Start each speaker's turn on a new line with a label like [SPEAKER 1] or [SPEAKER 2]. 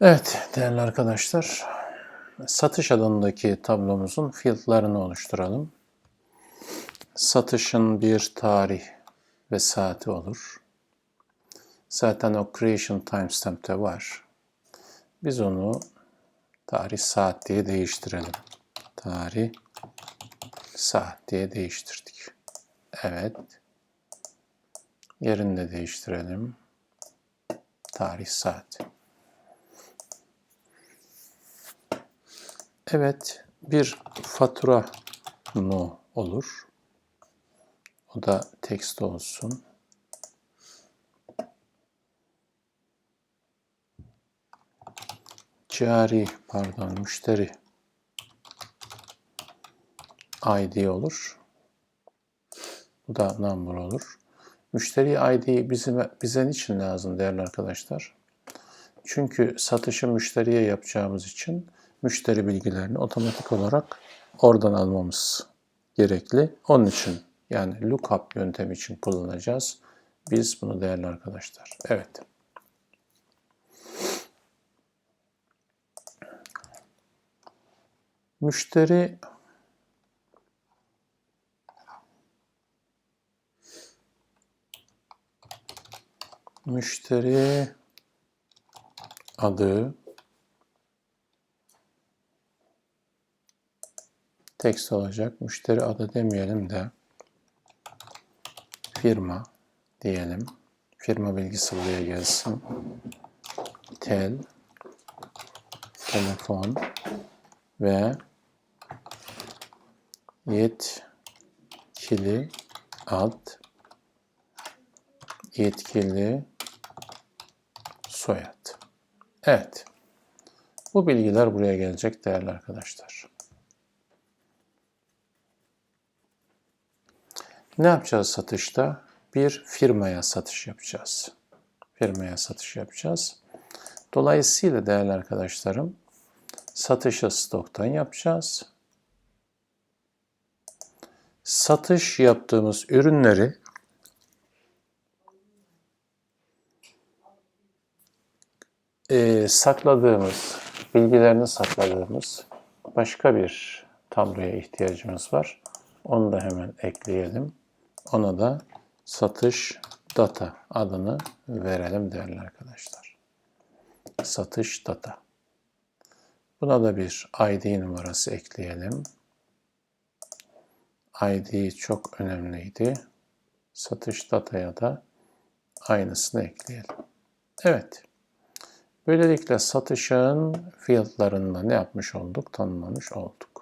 [SPEAKER 1] Evet değerli arkadaşlar, satış adındaki tablomuzun fiyatlarını oluşturalım. Satışın bir tarih ve saati olur. Zaten o creation timestamp'te var. Biz onu tarih saat diye değiştirelim. Tarih saat diye değiştirdik. Evet. Yerini de değiştirelim. Tarih saat. Evet, bir fatura no olur. O da text olsun. Cari, pardon, müşteri ID olur. Bu da number olur. Müşteri ID bizim, bize niçin lazım değerli arkadaşlar? Çünkü satışı müşteriye yapacağımız için müşteri bilgilerini otomatik olarak oradan almamız gerekli. Onun için yani lookup yöntemi için kullanacağız. Biz bunu değerli arkadaşlar. Evet. Müşteri müşteri adı text olacak. Müşteri adı demeyelim de firma diyelim. Firma bilgisi buraya gelsin. Tel, telefon ve yetkili ad, yetkili soyad. Evet. Bu bilgiler buraya gelecek değerli arkadaşlar. Ne yapacağız satışta? Bir firmaya satış yapacağız. Firmaya satış yapacağız. Dolayısıyla değerli arkadaşlarım satışı stoktan yapacağız. Satış yaptığımız ürünleri e, sakladığımız, bilgilerini sakladığımız başka bir tabloya ihtiyacımız var. Onu da hemen ekleyelim. Ona da satış data adını verelim değerli arkadaşlar. Satış data. Buna da bir ID numarası ekleyelim. ID çok önemliydi. Satış dataya da aynısını ekleyelim. Evet. Böylelikle satışın fiyatlarında ne yapmış olduk? Tanımlamış olduk.